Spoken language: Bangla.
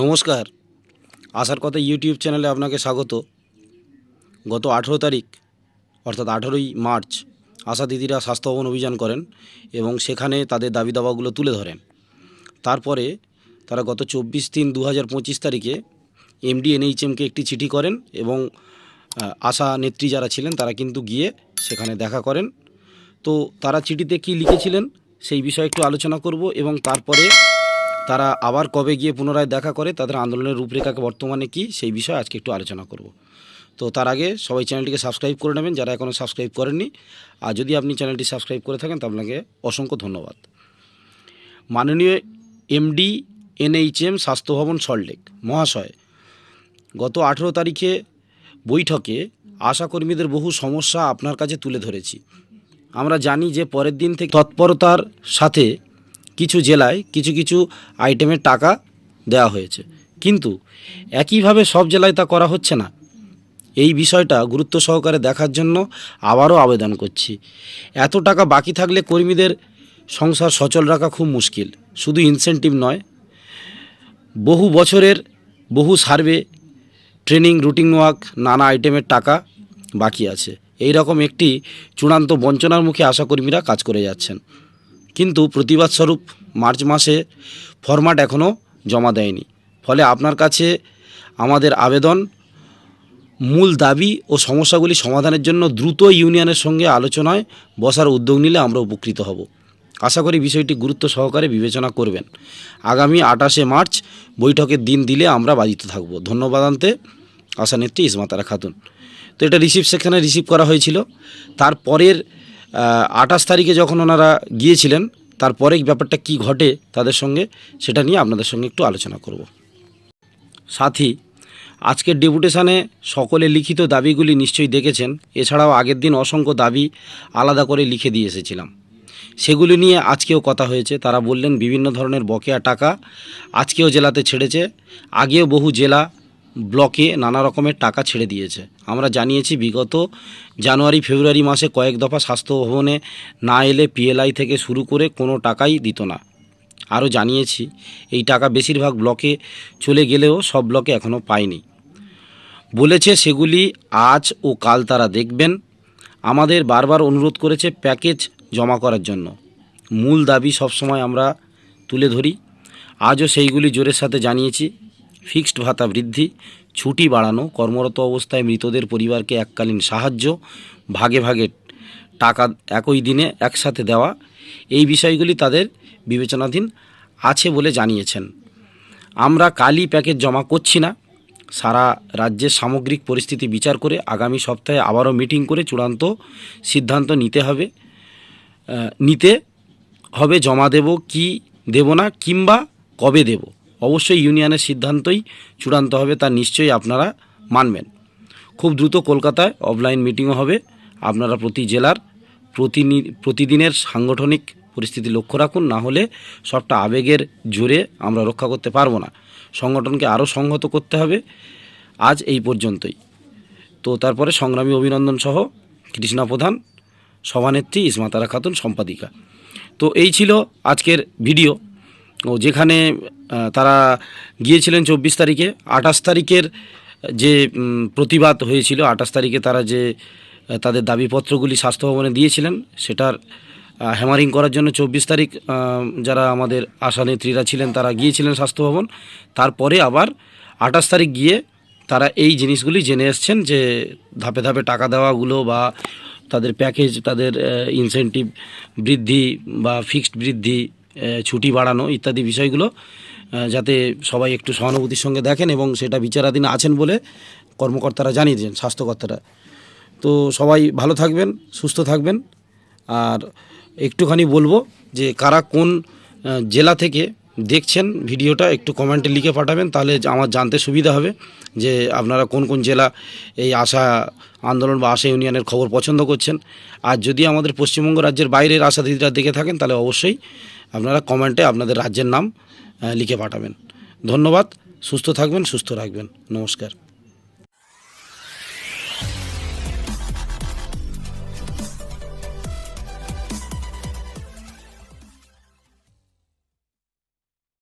নমস্কার। আসার কথা ইউটিউব চ্যানেলে আপনাকে স্বাগত। গত আঠেরো তারিখ, অর্থাৎ আঠেরোই মার্চ, আশা দিদিরা স্বাস্থ্যভবন অভিযান করেন এবং সেখানে তাদের দাবি দাবাগুলো তুলে ধরেন। তারপরে তারা গত চব্বিশ তিন দু হাজার পঁচিশ তারিখে এমডি এনএইচএমকে একটি চিঠি করেন এবং আশা নেত্রী যারা ছিলেন তারা কিন্তু গিয়ে সেখানে দেখা করেন। তো তারা চিঠিতে কি লিখেছিলেন সেই বিষয়ে একটু আলোচনা করব এবং তারপরে তারা আবার কবে গিয়ে পুনরায় দেখা করে, তাদের আন্দোলনের রূপরেখাকে বর্তমানে কি, সেই বিষয়ে আজকে একটু আলোচনা করব। তো তার আগে সবাই চ্যানেলটিকে সাবস্ক্রাইব করে নেবেন, যারা এখনও সাবস্ক্রাইব করেননি। আর যদি আপনি চ্যানেলটি সাবস্ক্রাইব করে থাকেন তো আপনাকে অসংখ্য ধন্যবাদ। মাননীয় এমডি, এনএইচএম স্বাস্থ্য ভবন সল্টলেক মহাশয়, গত আঠেরো তারিখে বৈঠকে আশাকর্মীদের বহু সমস্যা আপনার কাছে তুলে ধরেছি। আমরা জানি যে পরের দিন থেকে তৎপরতার সাথে কিছু জেলায় কিছু কিছু আইটেমের টাকা দেওয়া হয়েছে। কিন্তু একইভাবে সব জেলায় তা করা হচ্ছে না। এই বিষয়টা গুরুত্ব সহকারে দেখার জন্য আবারও আবেদন করছি। এত টাকা বাকি থাকলে কর্মীদের সংসার সচল রাখা খুব মুশকিল। শুধু ইনসেন্টিভ নয়, বহু বছরের বহু সার্ভে, ট্রেনিং, রুটিন ওয়ার্ক, নানা আইটেমের টাকা বাকি আছে। এই রকম একটি চূড়ান্ত বঞ্চনার মুখে আশাকর্মীরা কাজ করে যাচ্ছেন। কিন্তু প্রতিবাদ স্বরূপ মার্চ মাসে ফরম্যাট এখনও জমা দেয়নি। ফলে আপনার কাছে আমাদের আবেদন মূল দাবি ও সমস্যাগুলি সমাধানের জন্য দ্রুত ইউনিয়নের সঙ্গে আলোচনায় বসার উদ্যোগ নিলে আমরা উপকৃত হব। আশা করি বিষয়টি গুরুত্ব সহকারে বিবেচনা করবেন। আগামী আঠাশে মার্চ বৈঠকের দিন দিলে আমরা বাজিত থাকব। ধন্যবাদ আনতে আশা নেত্রী ইসমাতারা খাতুন। তো এটা রিসিভ সেখানে রিসিভ করা হয়েছিল। তারপরের আঠাশ তারিখে যখন ওনারা গিয়েছিলেন তারপরে ব্যাপারটা কি ঘটে তাদের সঙ্গে, সেটা নিয়ে আপনাদের সঙ্গে একটু আলোচনা করব। সাথী আজকের ডেপুটেশনে সকলে লিখিত দাবিগুলি নিশ্চয়ই দেখেছেন, এছাড়াও আগের দিন অসংখ্য দাবি আলাদা করে লিখে দিয়ে এসেছিলাম। সেগুলি নিয়ে আজকেও কথা হয়েছে, তারা বললেন বিভিন্ন ধরনের বকেয়া টাকা আজকেও জেলাতে ছেড়েছে, আগেও বহু জেলা ব্লকে নানা রকমের টাকা ছেড়ে দিয়েছে। আমরা জানিয়েছি, বিগত জানুয়ারি, ফেব্রুয়ারি মাসে কয়েক দফা স্বাস্থ্য ভবনে না এলে পিএলআই থেকে শুরু করে কোনো টাকাই দিত না। আরও জানিয়েছি, এই টাকা বেশিরভাগ ব্লকে চলে গেলেও সব ব্লকে এখনও পায়নি। বলেছে, সেগুলি আজ ও কাল তারা দেখবেন। আমাদের বারবার অনুরোধ করেছে প্যাকেজ জমা করার জন্য। মূল দাবি সবসময় আমরা তুলে ধরি। আজও সেইগুলি জোরের সাথে জানিয়েছি। ফিক্সড ভাতা বৃদ্ধি, ছুটি বাড়ানো, কর্মরত অবস্থায় মৃতদের পরিবারকে এককালীন সাহায্য, ভাগে ভাগে টাকা একই দিনে একসাথে দেওয়া, এই বিষয়গুলি তাদের বিবেচনাধীন আছে বলে জানিয়েছেন। আমরা কালি প্যাকেজ জমা করছি না। সারা রাজ্যের সামগ্রিক পরিস্থিতি বিচার করে আগামী সপ্তাহে আবারও মিটিং করে চূড়ান্ত সিদ্ধান্ত নিতে হবে। নিতে হবে, জমা দেব কি দেব না, কিংবা কবে দেব? অবশ্যই ইউনিয়নের সিদ্ধান্তই চূড়ান্ত হবে, তা নিশ্চয়ই আপনারা মানবেন। খুব দ্রুত কলকাতায় অফলাইন মিটিংও হবে। আপনারা প্রতি জেলার প্রতিনি, প্রতিদিনের সাংগঠনিক পরিস্থিতি লক্ষ্য রাখুন, না হলে সবটা আবেগের জোরে আমরা রক্ষা করতে পারব না। সংগঠনকে আরও সংহত করতে হবে, আজ এই পর্যন্তই। তো তারপরে সংগ্রামী অভিনন্দন সহ কৃষ্ণা প্রধান, সভানেত্রী ইসমাতারা খাতুন, সম্পাদিকা। তো এই ছিল আজকের ভিডিও। ও যেখানে তারা গিয়েছিলেন চব্বিশ তারিখে। আঠাশ তারিখের যে প্রতিবাদ হয়েছিল, আঠাশ তারিখে তারা যে তাদের দাবিপত্রগুলি স্বাস্থ্য ভবনে দিয়েছিলেন, সেটার হ্যামারিং করার জন্য চব্বিশ তারিখ যারা আমাদের আশা নেত্রীরা ছিলেন, তারা গিয়েছিলেন স্বাস্থ্য ভবন তারপরে আবার আঠাশ তারিখ গিয়ে তারা এই জিনিসগুলি জেনে এসছেন যে, ধাপে ধাপে টাকা দেওয়াগুলো বা তাদের প্যাকেজ, তাদের ইনসেন্টিভ বৃদ্ধি বা ফিক্সড বৃদ্ধি ছুটি বাড়ানো ইত্যাদি বিষয়গুলো যাতে সবাই একটু সহানুভূতির সঙ্গে দেখেন এবং সেটা বিচারাধীন আছেন বলে কর্মকর্তারা জানিয়ে জানিয়েছেন স্বাস্থ্যকর্তারা। তো সবাই ভালো থাকবেন, সুস্থ থাকবেন। আর একটুখানি বলব যে কারা কোন জেলা থেকে দেখছেন ভিডিওটা, একটু কমেন্টে লিখে পাঠাবেন, তাহলে আমার জানতে সুবিধা হবে যে আপনারা কোন কোন জেলা এই আশা আন্দোলন বা আশা ইউনিয়নের খবর পছন্দ করছেন। আর যদি আমাদের পশ্চিমবঙ্গ রাজ্যের বাইরের আশা দিদিরা দেখে থাকেন, তাহলে অবশ্যই আপনারা কমেন্টে আপনাদের রাজ্যের নাম লিখে পাঠাবেন। ধন্যবাদ সুস্থ থাকবেন সুস্থ রাখবেন। নমস্কার।